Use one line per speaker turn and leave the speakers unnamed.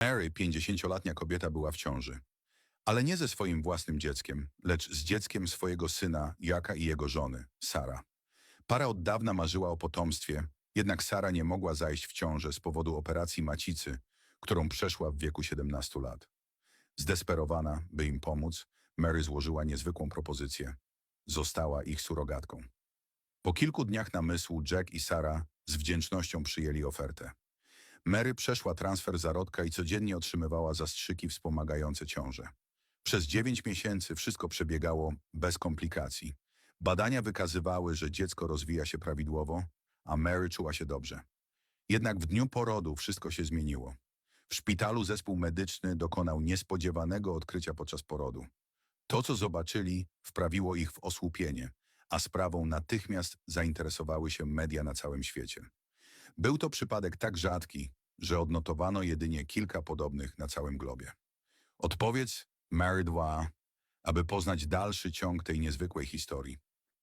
Mary, 50-letnia kobieta, była w ciąży. Ale nie ze swoim własnym dzieckiem, lecz z dzieckiem swojego syna, Jaka i jego żony, Sara. Para od dawna marzyła o potomstwie, jednak Sara nie mogła zajść w ciążę z powodu operacji macicy, którą przeszła w wieku 17 lat. Zdesperowana, by im pomóc, Mary złożyła niezwykłą propozycję. Została ich surogatką. Po kilku dniach namysłu Jack i Sara z wdzięcznością przyjęli ofertę. Mary przeszła transfer zarodka i codziennie otrzymywała zastrzyki wspomagające ciążę. Przez dziewięć miesięcy wszystko przebiegało bez komplikacji. Badania wykazywały, że dziecko rozwija się prawidłowo, a Mary czuła się dobrze. Jednak w dniu porodu wszystko się zmieniło. W szpitalu zespół medyczny dokonał niespodziewanego odkrycia podczas porodu. To, co zobaczyli, wprawiło ich w osłupienie, a sprawą natychmiast zainteresowały się media na całym świecie. Był to przypadek tak rzadki, że odnotowano jedynie kilka podobnych na całym globie. Odpowiedz Mary 2, aby poznać dalszy ciąg tej niezwykłej historii.